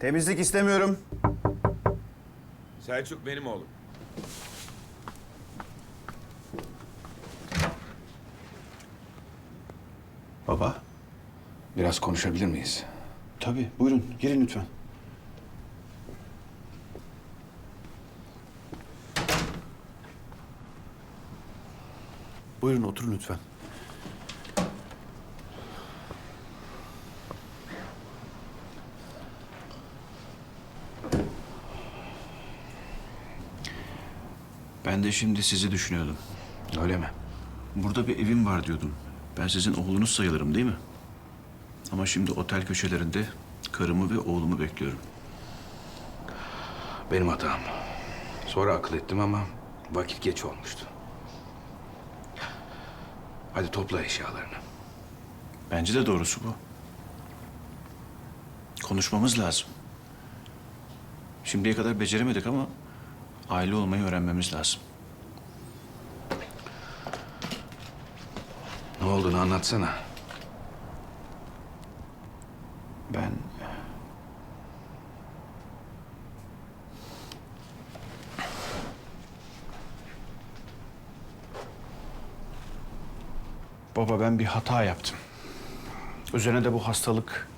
Temizlik istemiyorum. Selçuk benim oğlum. Baba. Biraz konuşabilir miyiz? Tabii buyurun girin lütfen. Buyurun oturun lütfen. Ben de şimdi sizi düşünüyordum. Öyle mi? Burada bir evim var diyordum. Ben sizin oğlunuz sayılırım değil mi? Ama şimdi otel köşelerinde karımı ve oğlumu bekliyorum. Benim hatam. Sonra akıl ettim ama vakit geç olmuştu. Hadi topla eşyalarını. Bence de doğrusu bu. Konuşmamız lazım. Şimdiye kadar beceremedik ama aile olmayı öğrenmemiz lazım. Ne olduğunu anlatsana. Ben... Baba ben bir hata yaptım. Üzerine de bu hastalık.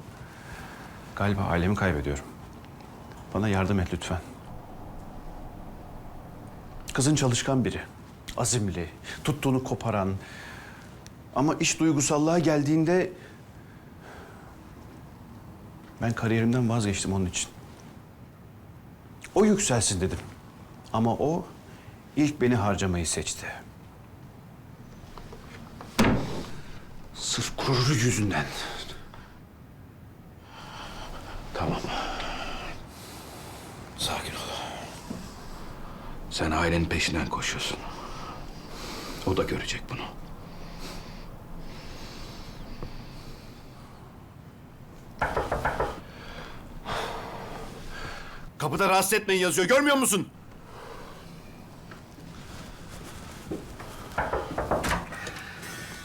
Galiba ailemi kaybediyorum. Bana yardım et lütfen. Kızın çalışkan biri. Azimli, tuttuğunu koparan. Ama iş duygusallığa geldiğinde ben kariyerimden vazgeçtim onun için. O yükselsin dedim. Ama o ilk beni harcamayı seçti. Sırf gururu yüzünden. Ailenin peşinden koşuyorsun. O da görecek bunu. Kapıda rahatsız etmeyin yazıyor. Görmüyor musun?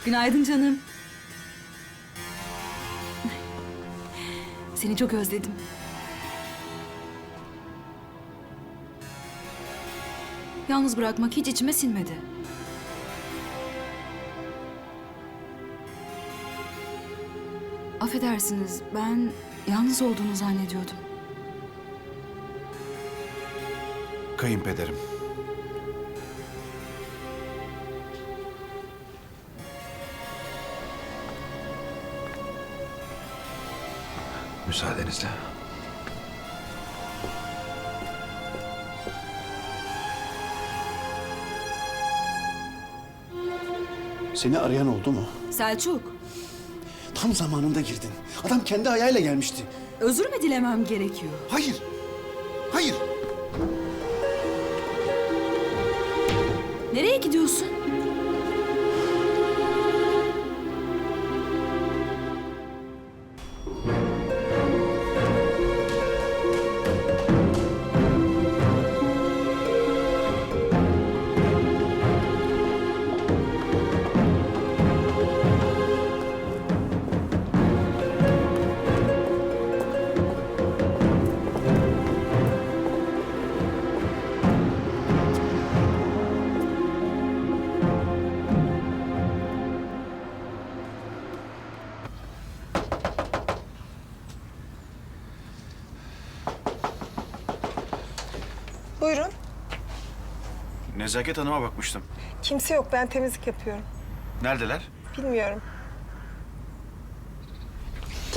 Günaydın canım. Seni çok özledim. Yalnız bırakmak hiç içime sinmedi. Affedersiniz, ben yalnız olduğunu zannediyordum. Kayınpederim. Müsaadenizle. Seni arayan oldu mu? Selçuk, Tam zamanında girdin. Adam kendi ayağıyla gelmişti. özür mü dilemem gerekiyor? Hayır. Hayır. Nereye gidiyorsun? Nezaket Hanım'a bakmıştım. Kimse yok. Ben temizlik yapıyorum. Neredeler? Bilmiyorum.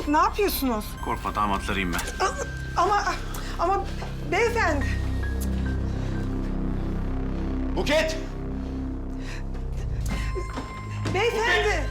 Ne yapıyorsunuz? Korkma damatlarıyım ben. Ama ama beyefendi. Buket! Beyefendi.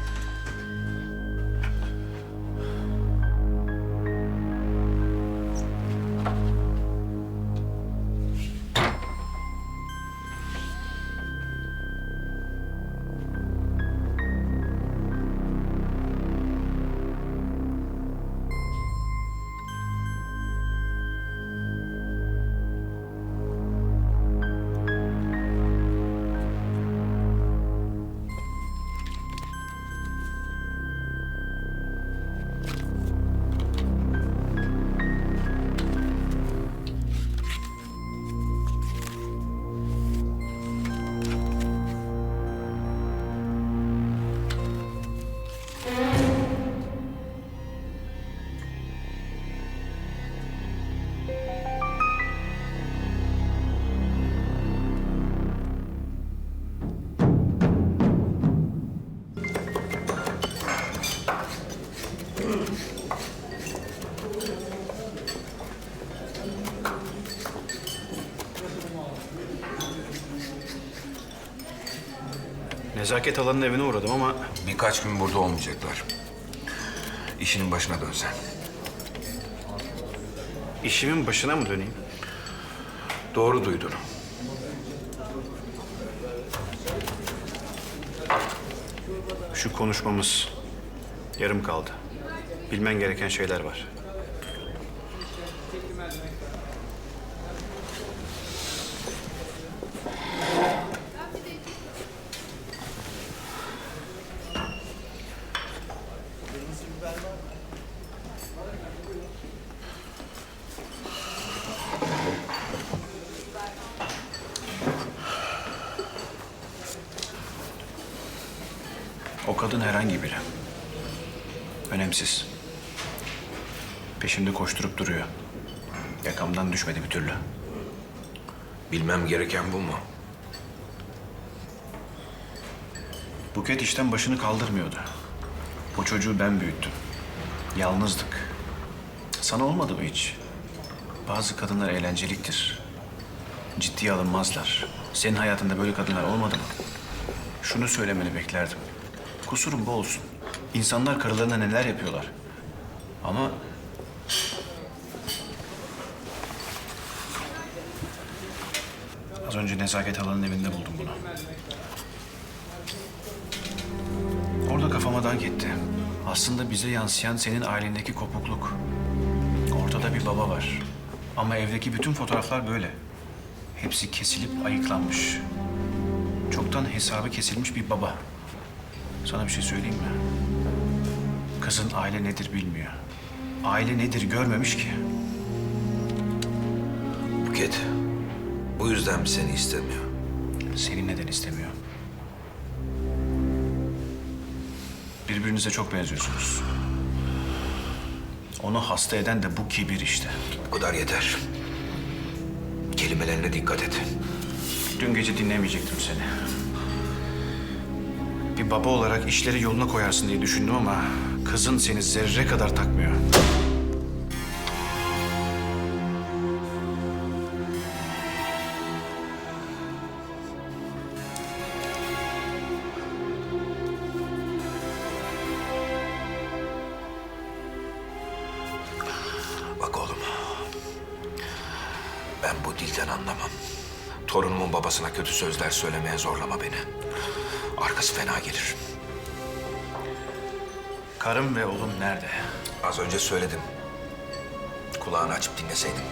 Nezaket alanın evine uğradım ama Birkaç gün burada olmayacaklar. İşinin başına dönsen. işimin başına mı döneyim? Doğru duydun. Şu konuşmamız yarım kaldı. Bilmen gereken şeyler var. O kadın herhangi biri. Önemsiz. Peşimde koşturup duruyor. Yakamdan düşmedi bir türlü. Bilmem gereken bu mu? Buket işten başını kaldırmıyordu. O çocuğu ben büyüttüm. Yalnızdık. Sana olmadı mı hiç? Bazı kadınlar eğlenceliktir. Ciddiye alınmazlar. Senin hayatında böyle kadınlar olmadı mı? Şunu söylemeni beklerdim. Kusurum bu olsun. İnsanlar karılarına neler yapıyorlar. Ama... Az önce nezaket alanın evinde buldum bunu. Orada kafama dank etti. Aslında bize yansıyan senin ailendeki kopukluk. Ortada bir baba var. Ama evdeki bütün fotoğraflar böyle. Hepsi kesilip ayıklanmış. Çoktan hesabı kesilmiş bir baba. Sana bir şey söyleyeyim mi? Kızın aile nedir bilmiyor. Aile nedir görmemiş ki. Buket. Bu yüzden mi seni istemiyor? Seni neden istemiyor? Birbirinize çok benziyorsunuz. Onu hasta eden de bu kibir işte. Bu kadar yeter. Kelimelerine dikkat et. Dün gece dinlemeyecektim seni. Bir baba olarak işleri yoluna koyarsın diye düşündüm ama kızın seni zerre kadar takmıyor. Bak oğlum. Ben bu dilden anlamam. Torunumun babasına kötü sözler söylemeye zorlama beni. Arkası fena gelir. Karım ve oğlum nerede? Az önce söyledim. Kulağını açıp dinleseydin.